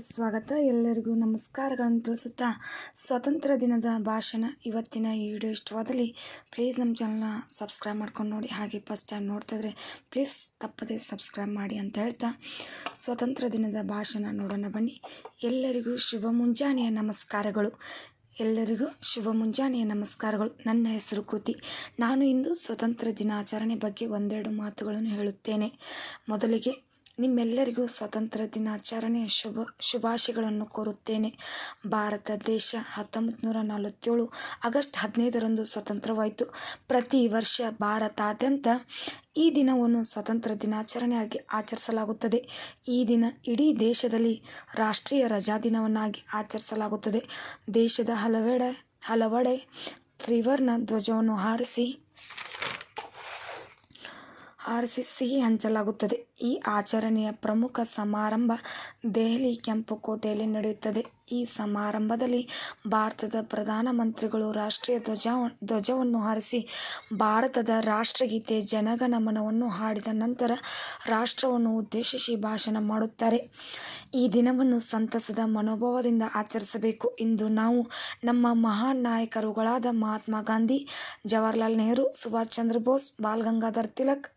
ಸ್ವಾಗತ. ಎಲ್ಲರಿಗೂ ನಮಸ್ಕಾರಗಳನ್ನು ತಿಳಿಸುತ್ತಾ ಸ್ವಾತಂತ್ರ್ಯ ದಿನದ ಭಾಷಣ ಇವತ್ತಿನ ಈ ವಿಡಿಯೋ ಇಷ್ಟವಾದಲ್ಲಿ ಪ್ಲೀಸ್ ನಮ್ಮ ಚಾನಲ್ನ ಸಬ್ಸ್ಕ್ರೈಬ್ ಮಾಡ್ಕೊಂಡು ನೋಡಿ. ಹಾಗೆ ಫಸ್ಟ್ ಟೈಮ್ ನೋಡ್ತಾ ಇದ್ರೆ ಪ್ಲೀಸ್ ತಪ್ಪದೇ ಸಬ್ಸ್ಕ್ರೈಬ್ ಮಾಡಿ ಅಂತ ಹೇಳ್ತಾ ಸ್ವತಂತ್ರ ದಿನದ ಭಾಷಣ ನೋಡೋಣ ಬನ್ನಿ. ಎಲ್ಲರಿಗೂ ಶುಭ ಮುಂಜಾನೆಯ ನಮಸ್ಕಾರಗಳು. ಎಲ್ಲರಿಗೂ ಶುಭ ಮುಂಜಾನೆಯ ನಮಸ್ಕಾರಗಳು. ನನ್ನ ಹೆಸರು ಕೃತಿ. ನಾನು ಇಂದು ಸ್ವತಂತ್ರ ದಿನಾಚರಣೆ ಬಗ್ಗೆ ಒಂದೆರಡು ಮಾತುಗಳನ್ನು ಹೇಳುತ್ತೇನೆ. ಮೊದಲಿಗೆ ನಿಮ್ಮೆಲ್ಲರಿಗೂ ಸ್ವಾತಂತ್ರ್ಯ ದಿನಾಚರಣೆಯ ಶುಭ, ಶುಭಾಶಯಗಳನ್ನು ಕೋರುತ್ತೇನೆ. ಭಾರತ ದೇಶ ಹತ್ತೊಂಬತ್ತು ನೂರ ನಲವತ್ತೇಳು ಆಗಸ್ಟ್ ಹದಿನೈದರಂದು ಸ್ವತಂತ್ರವಾಯಿತು. ಪ್ರತಿ ವರ್ಷ ಭಾರತಾದ್ಯಂತ ಈ ದಿನವನ್ನು ಸ್ವಾತಂತ್ರ್ಯ ದಿನಾಚರಣೆಯಾಗಿ ಆಚರಿಸಲಾಗುತ್ತದೆ. ಈ ದಿನ ಇಡೀ ದೇಶದಲ್ಲಿ ರಾಷ್ಟ್ರೀಯ ರಜಾ ದಿನವನ್ನಾಗಿ ಆಚರಿಸಲಾಗುತ್ತದೆ. ದೇಶದ ಹಲವೆಡೆ ಹಲವೆಡೆ ತ್ರಿವರ್ಣ ಧ್ವಜವನ್ನು ಹಾರಿಸಿ ಹಾರಿಸಿ ಸಿಹಿ ಹಂಚಲಾಗುತ್ತದೆ. ಈ ಆಚರಣೆಯ ಪ್ರಮುಖ ಸಮಾರಂಭ ದೆಹಲಿ ಕೆಂಪುಕೋಟೆಯಲ್ಲಿ ನಡೆಯುತ್ತದೆ. ಈ ಸಮಾರಂಭದಲ್ಲಿ ಭಾರತದ ಪ್ರಧಾನಮಂತ್ರಿಗಳು ರಾಷ್ಟ್ರೀಯ ಧ್ವಜ ಧ್ವಜವನ್ನು ಹಾರಿಸಿ ಭಾರತದ ರಾಷ್ಟ್ರಗೀತೆ ಜನಗಣಮನವನ್ನು ಹಾಡಿದ ನಂತರ ರಾಷ್ಟ್ರವನ್ನು ಉದ್ದೇಶಿಸಿ ಭಾಷಣ ಮಾಡುತ್ತಾರೆ. ಈ ದಿನವನ್ನು ಸಂತಸದ ಮನೋಭಾವದಿಂದ ಆಚರಿಸಬೇಕು. ಇಂದು ನಾವು ನಮ್ಮ ಮಹಾನ್ ನಾಯಕರುಗಳಾದ ಮಹಾತ್ಮ ಗಾಂಧಿ, ಜವಾಹರ್ಲಾಲ್ ನೆಹರು, ಸುಭಾಷ್ ಚಂದ್ರ ಬೋಸ್ ಬಾಲ್ ಗಂಗಾಧರ್ ತಿಲಕ್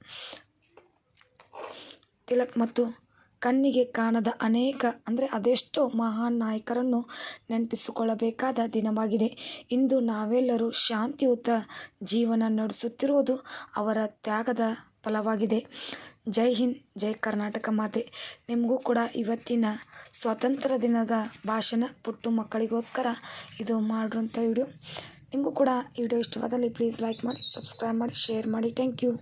ತಿಲಕ್ ಮತ್ತು ಕಣ್ಣಿಗೆ ಕಾಣದ ಅನೇಕ, ಅಂದರೆ ಅದೆಷ್ಟೋ ಮಹಾನ್ ನಾಯಕರನ್ನು ನೆನಪಿಸಿಕೊಳ್ಳಬೇಕಾದ ದಿನವಾಗಿದೆ. ಇಂದು ನಾವೆಲ್ಲರೂ ಶಾಂತಿಯುತ ಜೀವನ ನಡೆಸುತ್ತಿರುವುದು ಅವರ ತ್ಯಾಗದ ಫಲವಾಗಿದೆ. ಜೈ ಹಿಂದ್, ಜೈ ಕರ್ನಾಟಕ ಮಾತೆ. ನಿಮಗೂ ಕೂಡ ಇವತ್ತಿನ ಸ್ವಾತಂತ್ರ್ಯ ದಿನದ ಭಾಷಣ ಪುಟ್ಟು ಮಕ್ಕಳಿಗೋಸ್ಕರ ಇದು ಮಾಡಿರುವಂಥ ವಿಡಿಯೋ. ನಿಮಗೂ ಕೂಡ ಈ ವಿಡಿಯೋ ಇಷ್ಟವಾದಲ್ಲಿ ಪ್ಲೀಸ್ ಲೈಕ್ ಮಾಡಿ ಸಬ್ಸ್ಕ್ರೈಬ್ ಮಾಡಿ ಶೇರ್ ಮಾಡಿ. Thank you